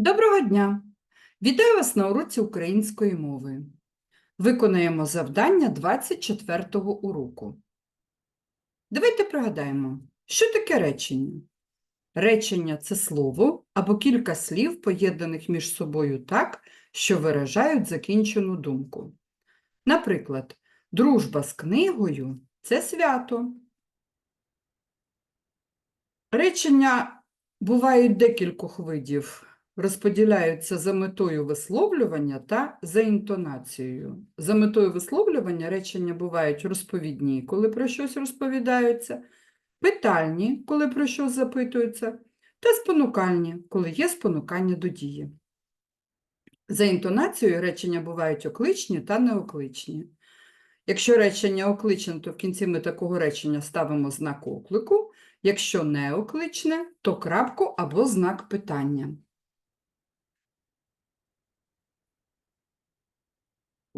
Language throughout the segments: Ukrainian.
Доброго дня! Вітаю вас на уроці української мови. Виконаємо завдання 24-го уроку. Давайте пригадаємо, що таке речення. Речення це слово або кілька слів, поєднаних між собою так, що виражають закінчену думку. Наприклад, дружба з книгою це свято. Речення бувають декількох видів розподіляються за метою висловлювання та за інтонацією. За метою висловлювання речення бувають розповідні, коли про щось розповідаються, питальні, коли про щось запитуються, та спонукальні, коли є спонукання до дії. За інтонацією речення бувають окличні та неокличні. Якщо речення окличне, то в кінці ми такого речення ставимо знак оклику, якщо неокличне, то крапку або знак питання.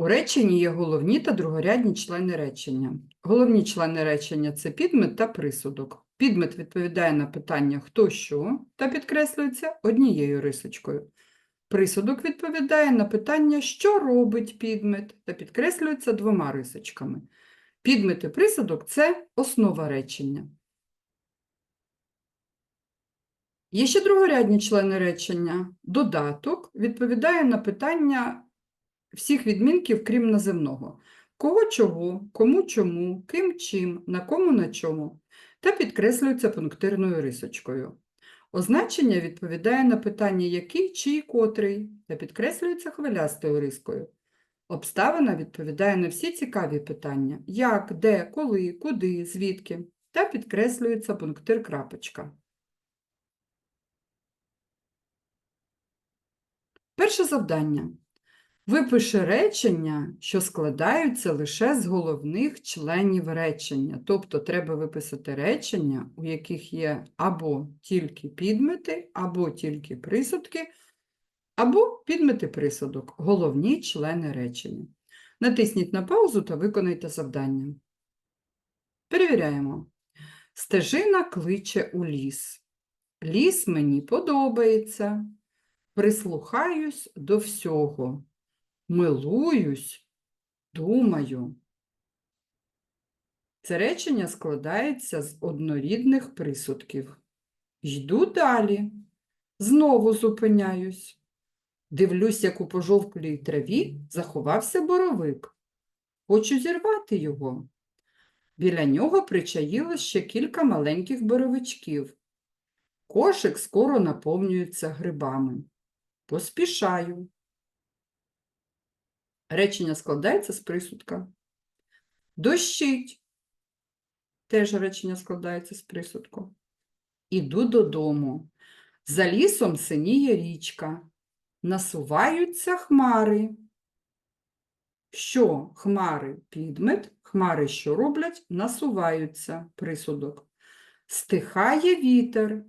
У реченні є головні та другорядні члени речення. Головні члени речення це підмет та присудок. Підмет відповідає на питання хто що та підкреслюється однією рисочкою. Присудок відповідає на питання, що робить підмет, та підкреслюється двома рисочками. Підмет і присудок це основа речення. Є ще другорядні члени речення. Додаток відповідає на питання всіх відмінків, крім наземного. Кого чого, кому чому, ким чим, на кому на чому, та підкреслюється пунктирною рисочкою. Означення відповідає на питання який, чий, котрий, та підкреслюється хвилястою рискою. Обставина відповідає на всі цікаві питання як, де, коли, куди, звідки, та підкреслюється пунктир крапочка. Перше завдання. Випиши речення, що складаються лише з головних членів речення. Тобто треба виписати речення, у яких є або тільки підмети, або тільки присудки, або підмети присудок, головні члени речення. Натисніть на паузу та виконайте завдання. Перевіряємо. Стежина кличе у ліс. Ліс мені подобається. Прислухаюсь до всього милуюсь, думаю. Це речення складається з однорідних присудків. Йду далі, знову зупиняюсь. Дивлюсь, як у пожовклій траві заховався боровик. Хочу зірвати його. Біля нього причаїлось ще кілька маленьких боровичків. Кошик скоро наповнюється грибами. Поспішаю. Речення складається з присудка. Дощить. Теж речення складається з присудку. Іду додому. За лісом синіє річка. Насуваються хмари. Що хмари підмет, хмари що роблять, насуваються присудок. Стихає вітер.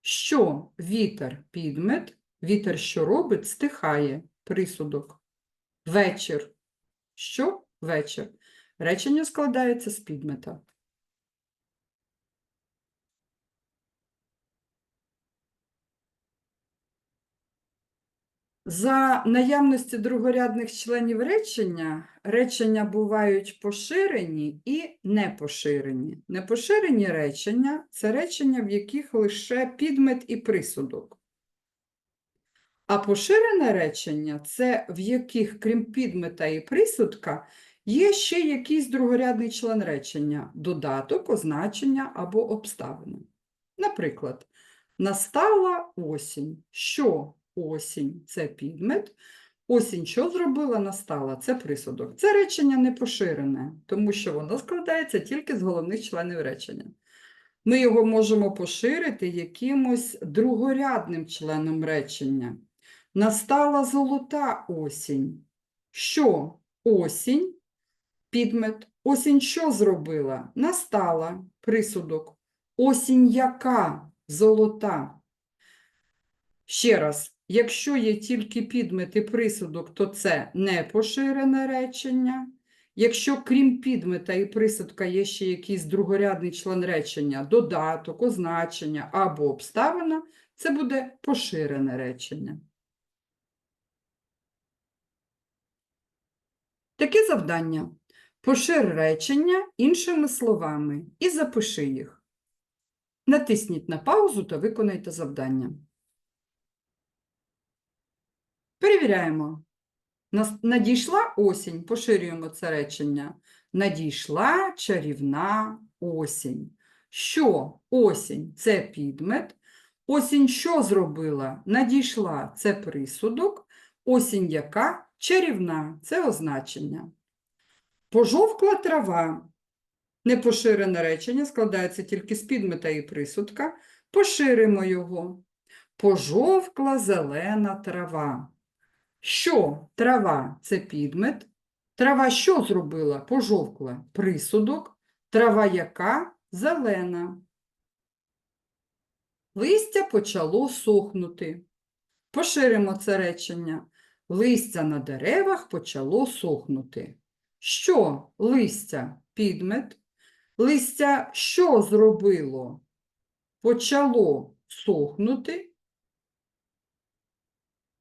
Що вітер підмет, вітер що робить, стихає присудок. Вечір. Що вечір? Речення складається з підмета. За наявності другорядних членів речення, речення бувають поширені і непоширені. Непоширені речення це речення, в яких лише підмет і присудок. А поширене речення це в яких, крім підмета і присудка, є ще якийсь другорядний член речення, додаток, означення або обставини. Наприклад, настала осінь. Що осінь це підмет. Осінь що зробила, настала це присудок. Це речення не поширене, тому що воно складається тільки з головних членів речення. Ми його можемо поширити якимось другорядним членом речення. Настала золота осінь. Що осінь? Підмет. Осінь що зробила? Настала присудок. Осінь яка золота? Ще раз, якщо є тільки підмет і присудок, то це не поширене речення. Якщо крім підмета і присудка є ще якийсь другорядний член речення, додаток, означення або обставина, це буде поширене речення. Таке завдання. Пошир речення іншими словами і запиши їх. Натисніть на паузу та виконайте завдання. Перевіряємо. Надійшла осінь, поширюємо це речення. Надійшла чарівна осінь. Що осінь це підмет. Осінь що зробила? Надійшла це присудок. Осінь яка? Чарівна це означення. Пожовкла трава. Непоширене речення складається тільки з підмета і присудка. Поширимо його. Пожовкла зелена трава. Що трава це підмет? Трава що зробила? Пожовкла. Присудок. Трава яка? Зелена. Листя почало сохнути. Поширимо це речення. Листя на деревах почало сохнути. Що листя? Підмет. Листя що зробило? Почало сохнути.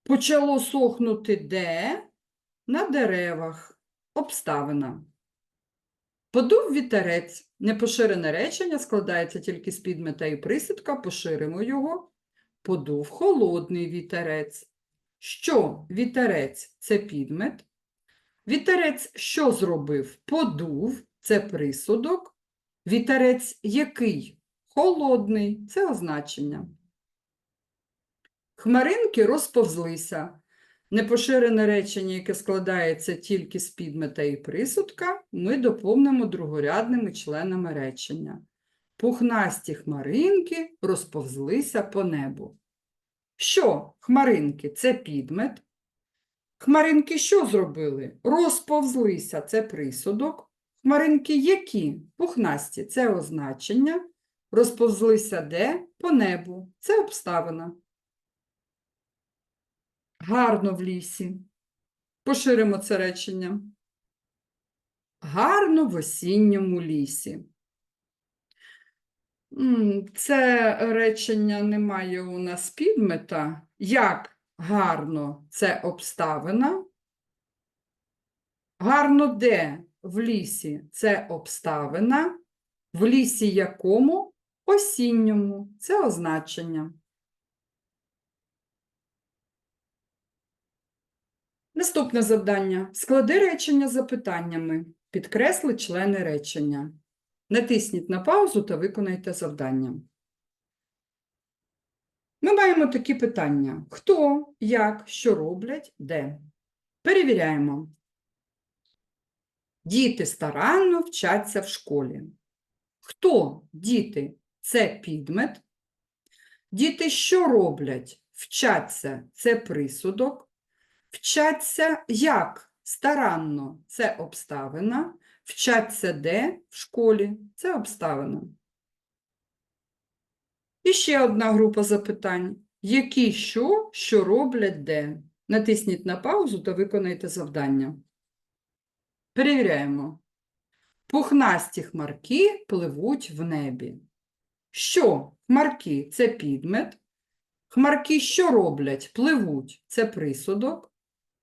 Почало сохнути де? На деревах. Обставина. Подув вітерець. Непоширене речення складається тільки з підмета і присідка. Поширимо його. Подув холодний вітерець. Що вітерець це підмет. Вітерець що зробив? Подув це присудок. Вітерець який? Холодний це означення. Хмаринки розповзлися. Непоширене речення, яке складається тільки з підмета і присудка, ми доповнимо другорядними членами речення. Пухнасті хмаринки розповзлися по небу. Що хмаринки це підмет. Хмаринки що зробили? Розповзлися це присудок. Хмаринки які? Пухнасті це означення. Розповзлися де? По небу. Це обставина. Гарно в лісі. Поширимо це речення. Гарно в осінньому лісі. Це речення не має у нас підмета. Як гарно це обставина? Гарно де в лісі це обставина. В лісі якому? Осінньому. Це означення. Наступне завдання. Склади речення запитаннями. Підкресли члени речення. Натисніть на паузу та виконайте завдання. Ми маємо такі питання: хто, як, що роблять, де. Перевіряємо. Діти старанно вчаться в школі. Хто діти? Це підмет. Діти що роблять? Вчаться це присудок. Вчаться як? Старанно це обставина. Вчаться де? В школі. Це обставина. І ще одна група запитань. Які що, що роблять де? Натисніть на паузу та виконайте завдання. Перевіряємо. Пухнасті хмарки пливуть в небі. Що? Хмарки це підмет. Хмарки що роблять? Пливуть це присудок.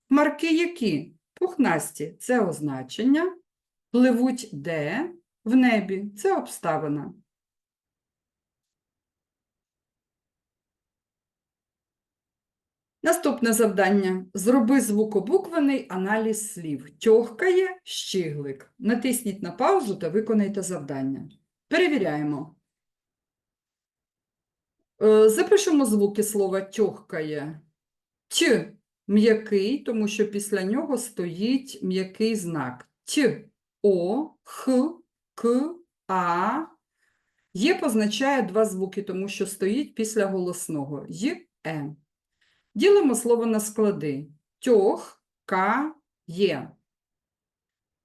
Хмарки які? Пухнасті це означення. Пливуть де? В небі. Це обставина. Наступне завдання. Зроби звукобуквений аналіз слів. Тьохкає, щиглик. Натисніть на паузу та виконайте завдання. Перевіряємо. Е, Запишемо звуки слова тьохкає. Т м'який, тому що після нього стоїть м'який знак. Т, О, Х, К, А. Є позначає два звуки, тому що стоїть після голосного Й, Е. Ділимо слово на склади. Тьох, ка, є.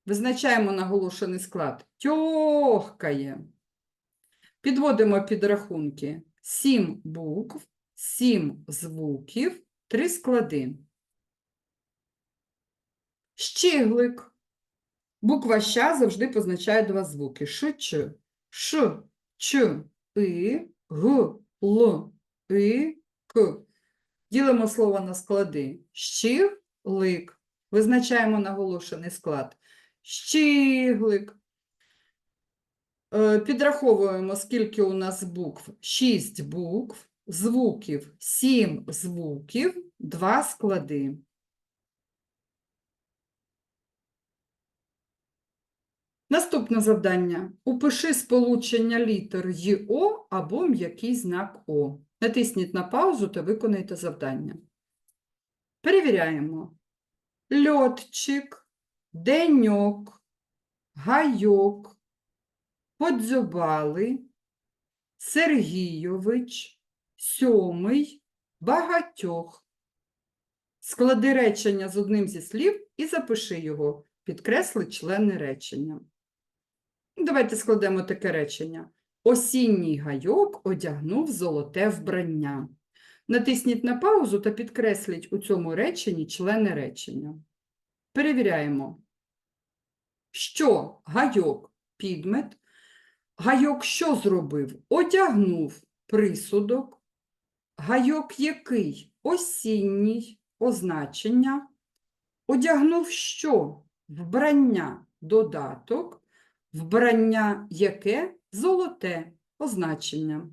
Визначаємо наголошений склад. Тьохкає. Підводимо підрахунки. Сім букв, сім звуків, три склади. Щиглик. Буква ща завжди позначає два звуки. Ш, Ч. Ш, Ч, И, Г, Л, И, К. Ділимо слово на склади. Щіглик. Визначаємо наголошений склад. Щіглик. Е, Підраховуємо, скільки у нас букв. Шість букв, звуків, сім звуків, два склади. Наступне завдання. Упиши сполучення літер ЙО або м'який знак О. Натисніть на паузу та виконайте завдання. Перевіряємо. Льотчик, деньок, гайок, подзьобали, Сергійович, сьомий, багатьох. Склади речення з одним зі слів і запиши його. Підкресли члени речення. Давайте складемо таке речення. Осінній гайок одягнув золоте вбрання. Натисніть на паузу та підкресліть у цьому реченні члени речення. Перевіряємо. Що гайок підмет. Гайок що зробив? Одягнув присудок. Гайок який? Осінній означення. Одягнув що? Вбрання додаток. Вбрання яке? Золоте означення.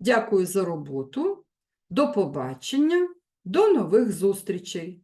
Дякую за роботу. До побачення. До нових зустрічей!